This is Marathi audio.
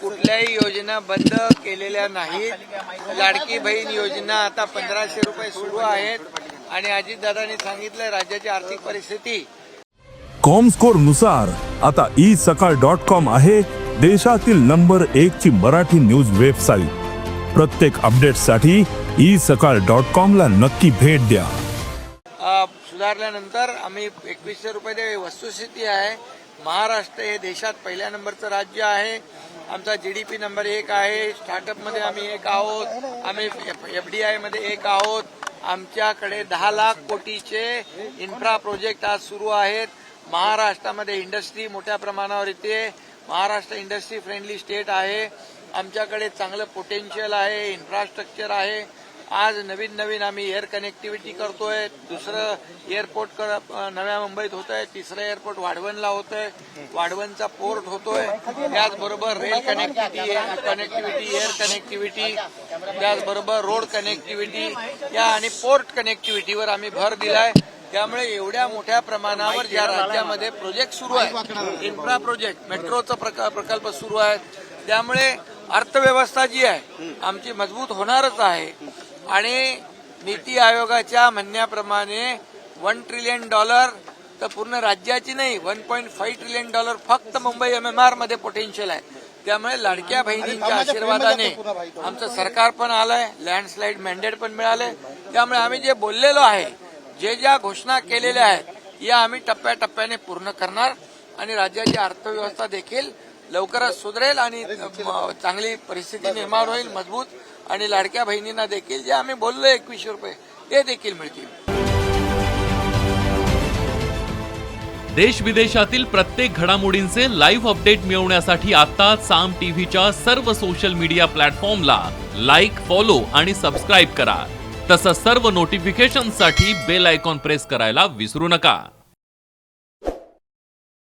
कुठल्याही योजना बंद केलेल्या नाहीत. लाडकी बहीण योजना आता पंधराशे रुपये सुरू आहेत. आणि अजितदादांनी सांगितलं राज्याची आर्थिक परिस्थिती. कॉमस्कोरनुसार आता ई सकाळ डॉट कॉम आहे देशातील नंबर एक ची मराठी न्यूज वेबसाईट. प्रत्येक अपडेटसाठी ई सकाळ डॉट कॉम ला नक्की भेट द्या. सुधारल्यानंतर आम्ही एकवीसशे रुपये वस्तुस्थिती आहे महाराष्ट्र हे देशात पहिल्या नंबरचं राज्य आहे. आमचा जीडीपी नंबर एक आहे. स्टार्टअपमध्ये आम्ही एक आहोत. आम्ही एफ डी आयमध्ये एक आहोत. आमच्याकडे दहा लाख कोटीचे इन्फ्रा प्रोजेक्ट आज सुरू आहेत. महाराष्ट्रामध्ये इंडस्ट्री मोठ्या प्रमाणावर येते. महाराष्ट्र इंडस्ट्री फ्रेंडली स्टेट आहे. आमच्याकडे चांगलं पोटेन्शियल आहे. इन्फ्रास्ट्रक्चर आहे. आज नवीन नवीन आम्ही एअर कनेक्टिव्हिटी करतोय. दुसरं एअरपोर्ट नव्या मुंबईत होत आहे तिसरं एअरपोर्ट वाढवणला आहे वाढवणचा पोर्ट होतोय. त्याचबरोबर rail connectivity connectivity air connectivity त्याचबरोबर रोड कनेक्टिव्हिटी या आणि पोर्ट कनेक्टिव्हिटीवर आम्ही भर दिलाय. त्यामुळे एवढ्या मोठ्या प्रमाणावर ज्या राज्यामध्ये प्रोजेक्ट सुरू आहे इन्फ्रा प्रोजेक्ट मेट्रोचा प्रकल्प सुरू आहे त्यामुळे अर्थव्यवस्था जी आहे आमची मजबूत होणारच आहे. आणि नीती आयोगाच्या म्हणण्याप्रमाणे वन ट्रिलियन डॉलर तर पूर्ण राज्याची नाही one point five trillion dollar फक्त मुंबई एम एम आरमध्ये पोटेन्शियल आहे. त्यामुळे लाडक्या बहिणींच्या आशीर्वादाने आमचं सरकार पण आलंय लँडस्लाईड मॅन्डेट पण मिळालंय त्यामुळे आम्ही जे बोललेलो आहे जे ज्या घोषणा केलेल्या आहेत या आम्ही टप्प्याटप्प्याने पूर्ण करणार आणि राज्याची अर्थव्यवस्था देखील लवकरच सुधरेल आणि चांगली परिस्थिती निर्माण होईल मजबूत आणि लाडक्या बहिणींना देखील जे आम्ही बोललो एकवीसशे रुपये ते देखील मिळतील. देश विदेशातील प्रत्येक घडामोडींचे लाईव्ह अपडेट मिळवण्यासाठी आता साम टीव्हीच्या सर्व सोशल मीडिया प्लॅटफॉर्मला लाईक फॉलो आणि सबस्क्राईब करा. तसंच सर्व नोटिफिकेशनसाठी बेल आयकॉन प्रेस करायला विसरू नका.